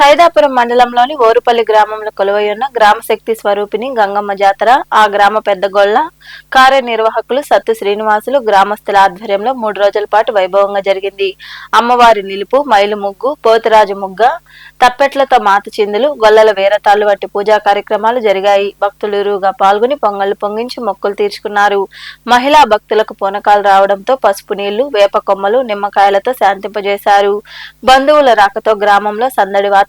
సైదాపురం మండలంలోని ఓరుపల్లి గ్రామంలో కొలువై ఉన్న గ్రామ శక్తి స్వరూపిణి గంగమ్మ జాతర ఆ గ్రామ పెద్దగొల్ల కార్యనిర్వాహకులు సత్తు శ్రీనివాసులు గ్రామస్తుల ఆధ్వర్యంలో మూడు రోజుల పాటు వైభవంగా జరిగింది. అమ్మవారి నిలుపు మైలు ముగ్గు పోతురాజు ముగ్గ తప్పెట్లతో మాత చిందులు గొల్లల వేరతాళ్ళు వంటి పూజా కార్యక్రమాలు జరిగాయి. భక్తులు ఇరువుగా పాల్గొని పొంగళ్ళు పొంగించి మొక్కులు తీర్చుకున్నారు. మహిళా భక్తులకు పూనకాలు రావడంతో పసుపు నీళ్ళు వేప కొమ్మలు నిమ్మకాయలతో శాంతింపజేశారు. బంధువుల రాకతో గ్రామంలో సందడి వాతావరణం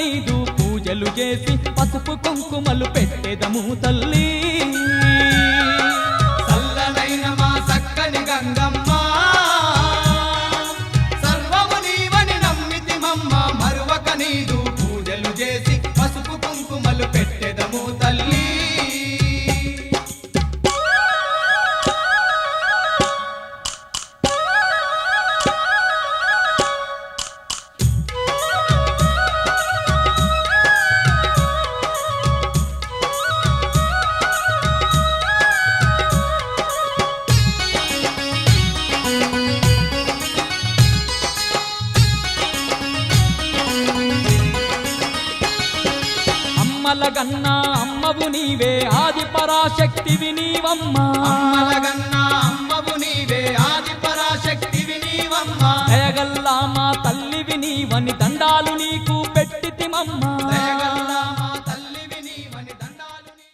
నీదు పూజలు చేసి పసుపు కుంకుమలు పెట్టెదము తల్లి. చల్లనైన మా చక్కని గంగమ్మ అమ్మల గన్నా అమ్మవు నీవే ఆది పరాశక్తివి నీవమ్మా. అమ్మలగన్న అమ్మవు నీవే ఆది పరాశక్తివి నీవమ్మ. దయగల్లా మా తల్లివి నీవని దండాలు నీకు